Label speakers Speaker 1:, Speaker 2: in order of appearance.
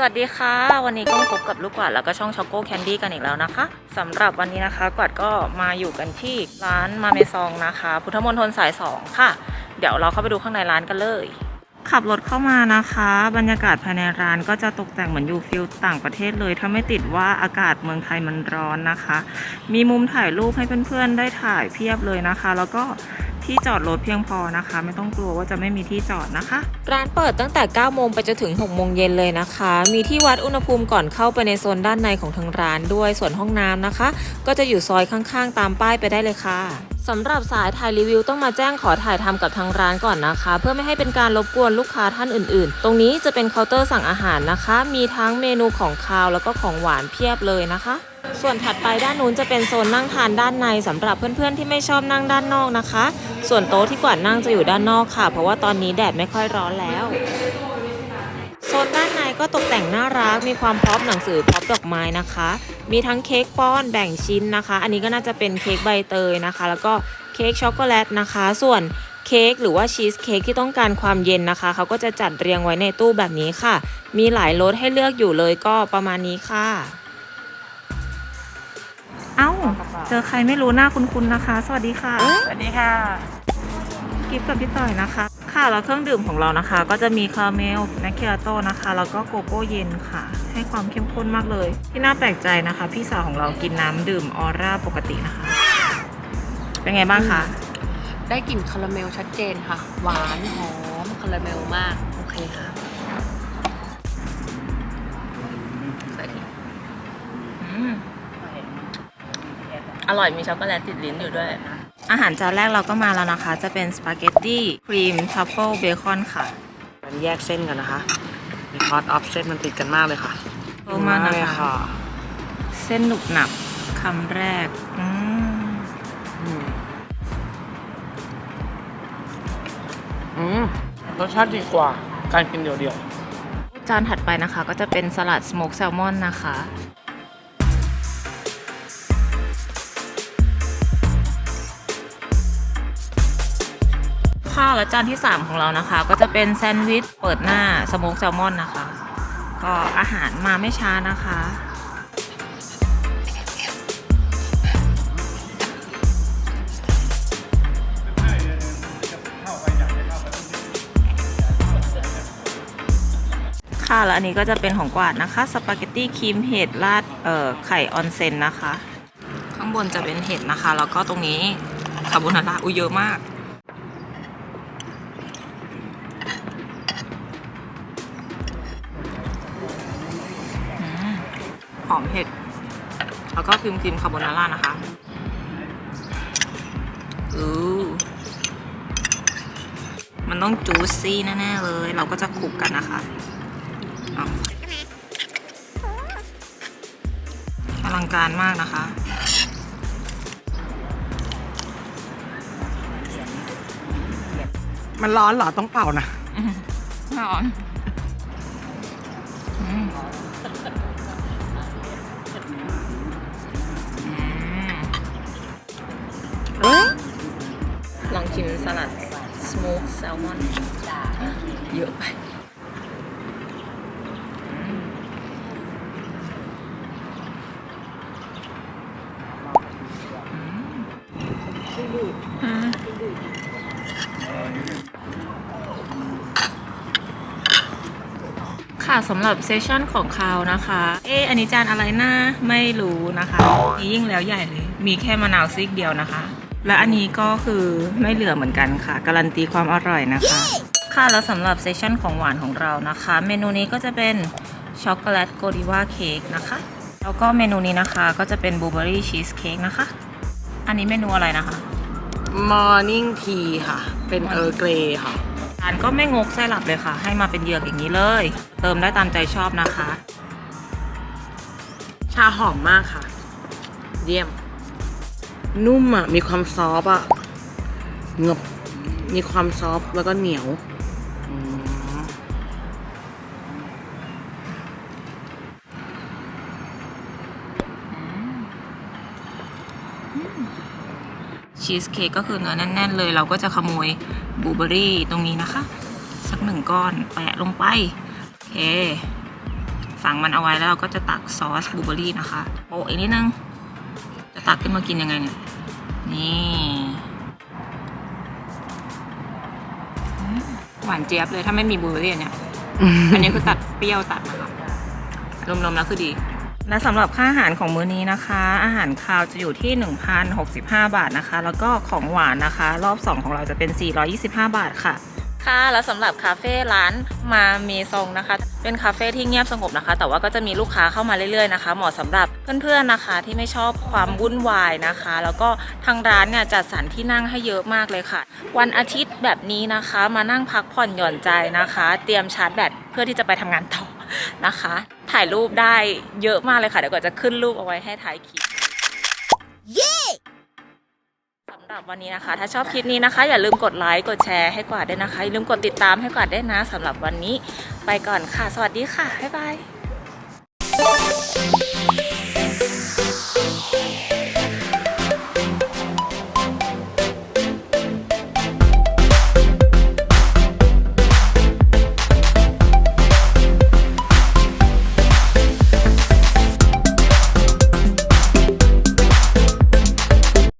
Speaker 1: สวัสดีค่ะ วันนี้ก็มาพบกับลูกกวาดแล้วก็ช่องช็อกโกแคนดี้กันอีกแล้วนะคะสำหรับวันนี้นะคะกวาดก็มาอยู่กันที่ร้านมาเมซองนะคะ พุทธมณฑลสาย 2 ค่ะ เดี๋ยวเราเข้าไปดูข้างในร้านกันเลย ขับรถเข้ามานะคะ บรรยากาศภายในร้านก็จะตกแต่งเหมือนอยู่ฟิลต่างประเทศเลย ถ้าไม่ติดว่าอากาศเมืองไทยมันร้อนนะคะ มีมุมถ่ายรูปให้เพื่อนๆได้ถ่ายเพียบเลยนะคะ แล้วก็ที่จอดรถเพียงพอนะคะ ไม่ต้องกลัวว่าจะไม่มีที่จอดนะคะ ร้านเปิดตั้งแต่ 9 โมงไปจนถึง 6 โมงเย็นเลยนะคะ มีที่วัดอุณหภูมิก่อนเข้าไปในโซนด้านในของทางร้านด้วยส่วนห้องน้ำนะคะ ก็จะอยู่ซอยข้างๆ ตามป้ายไปได้เลยค่ะ สำหรับสายถ่ายรีวิวต้องมาแจ้งขอถ่ายทำกับทางร้านก่อนนะคะ เพื่อไม่ให้เป็นการรบกวนลูกค้าท่านอื่น ๆ ตรงนี้จะเป็นเคาน์เตอร์สั่งอาหารนะคะ มีทั้งเมนูของคาวแล้วก็ของหวานเพียบเลยนะคะ ส่วนถัดไปด้านนู้นจะเป็นโซนนั่งทานด้านในสำหรับเพื่อนๆที่ไม่ชอบนั่งด้านนอกนะคะ ส่วนโต๊ะที่กวานั่งจะอยู่ด้านนอกค่ะ เพราะว่าตอนนี้แดดไม่ค่อยร้อนแล้วโซนด้านในก็ตกแต่งน่ารักมีความพร็อพหนังสือพร็อพดอกไม้นะคะ มีทั้งเค้กป้อนแบ่งชิ้นนะคะ อันนี้ก็น่าจะเป็นเค้กใบเตยนะคะ แล้วก็เค้กช็อกโกแลตนะคะ ส่วนเค้กหรือว่าชีสเค้กที่ต้องการความเย็นนะคะ เขาก็จะจัดเรียงไว้ในตู้แบบนี้ค่ะ มีหลายรสให้เลือกอยู่เลยก็ประมาณนี้ค่ะ เอ้า เจอใครไม่รู้หน้าคุ้นๆนะคะ สวัสดีค่ะ
Speaker 2: สวัสดีค่ะ
Speaker 1: กิฟต์กับพี่ต่อยนะคะ ค่ะแล้วเครื่องดื่มของเรานะคะ ก็จะมีคาราเมลแมคคิอาโต้นะคะ แล้วก็โกโก้เย็นค่ะ ให้ความเข้มข้นมากเลย ที่น่าแปลกใจนะคะ พี่สาวของเรากินน้ำดื่มออร่าปกตินะคะ เป็นไงบ้างคะ
Speaker 2: ได้กลิ่นคาราเมลชัดเจนค่ะ หวานหอมคาราเมลมากโอเคค่ะใส่ที
Speaker 1: อืมอร่อยมีช็อกโกแลตติดลิ้นอยู่ด้วย อาหารจานแรกเราก็มาแล้วนะคะ จะเป็นสปาเกตตี้ครีมทัฟเฟิลเบคอนค่ะ
Speaker 3: มันแยกเส้นกันนะคะมีคอร์สออฟเส้นมันติดกันมากเลยค่ะ
Speaker 1: เพิ่มมากนะคะ
Speaker 3: เลยค่ะ
Speaker 1: เส้นหนุบหนับคำแรกอืม
Speaker 3: อืมอืมรสชาติดีกว่าการกินเดียว
Speaker 1: จานถัดไปนะคะ ก็จะเป็นสลัดสโมกแซลมอนนะคะ ค่ะแล้วจานที่ 3 ของเรานะคะ ก็จะเป็นแซนด์วิชเปิดหน้าสโมกแซลมอนนะคะ ก็อาหารมาไม่ช้านะคะค่ะแล้วอันนี้ก็จะเป็นของกวาดนะคะสปาเกตตี้ครีมเห็ดราดเอ่อไข่ออนเซนนะคะ ข้างบนจะเป็นเห็ดนะคะ แล้วก็ตรงนี้คาโบนาร่าอุ้ยเยอะมาก หอมเห็ด แล้วก็ครีมครีมคาโบนาร่านะคะอือมันต้องจูซี่แน่ๆเลย เราก็จะคลุกกันนะคะเอาอลังการมากนะคะ
Speaker 3: ๆมันร้อนเหรอต้องเป่านะ
Speaker 1: อืมไม่ร้อน แซลมอนเยอะไปค่ะสำหรับเซสชั่นของเขานะคะ เอ๊อันนี้จานอะไรนะไม่รู้นะคะนี่ยิ่งแล้วใหญ่เลย มีแค่มะนาวซีกเดียวนะคะ และอันนี้ก็คือไม่เหลือเหมือนกันค่ะ การันตีความอร่อยนะคะ ค่ะแล้วสำหรับเซสชั่นของหวานของเรานะคะ เมนูนี้ก็จะเป็นช็อกโกแลตโกดิว่าเค้กนะคะ แล้วก็เมนูนี้นะคะก็จะเป็นบลูเบอรี่ชีสเค้กนะคะ อันนี้เมนูอะไรนะคะ
Speaker 3: Morning Tea ค่ะ เป็นเออร์เกรค่ะ
Speaker 1: ทานก็ไม่งกไส้หลับเลยค่ะ ให้มาเป็นเหยือกอย่างนี้เลย เติมได้ตามใจชอบนะคะ
Speaker 3: ชาหอมมากค่ะ เยี่ยม นุ่มอะ มีความซอฟอะเงบมีความซอฟแล้วก็เหนียว
Speaker 1: ชีสเค้กก็คือเนื้อแน่น ๆ เลย เราก็จะขโมยบลูเบอรี่ตรงนี้นะคะ สักหนึ่งก้อนแปะลงไป โอเค ฝังมันเอาไว้แล้วเราก็จะตักซอสบลูเบอร์รี่นะคะโปะอีกนิดนึง จะตักขึ้นมากินยังไงเนี่ย นี่อืมหวานเจี๊ยบเลยถ้าไม่มีบลูเบอร์รี่อันเนี่ย อันนี้คือตัดเปรี้ยวตัดนะคะรวมๆแล้วคือดี และสำหรับค่าอาหารของมื้อนี้นะคะ อาหารคาวจะอยู่ที่ 1,065 บาทนะคะ แล้วก็ของหวานนะคะ รอบ 2 ของเราจะเป็น 425 บาทค่ะ ค่ะ แล้วสำหรับคาเฟ่ร้านมาเมซงนะคะ เป็นคาเฟ่ที่เงียบสงบนะคะ แต่ว่าก็จะมีลูกค้าเข้ามาเรื่อยๆนะคะ เหมาะสำหรับเพื่อนๆนะคะ ที่ไม่ชอบความวุ่นวายนะคะ แล้วก็ทางร้านเนี่ยจัดสรรที่นั่งให้เยอะมากเลยค่ะ วันอาทิตย์แบบนี้นะคะ มานั่งพักผ่อนหย่อนใจนะคะ เตรียมชาร์จแบตเพื่อที่จะไปทำงานต่อนะคะ ถ่ายรูปได้เยอะมากเลยค่ะเดี๋ยวก็จะขึ้นรูปเอาไว้ให้ท้ายคลิปสำหรับวันนี้นะคะ ถ้าชอบคลิปนี้นะคะ อย่าลืมกดไลค์กดแชร์ให้กวาดด้วยนะคะอย่าลืมกดติดตามให้กวาดด้วยนะสำหรับวันนี้ ไปก่อนค่ะ สวัสดีค่ะบ๊ายบาย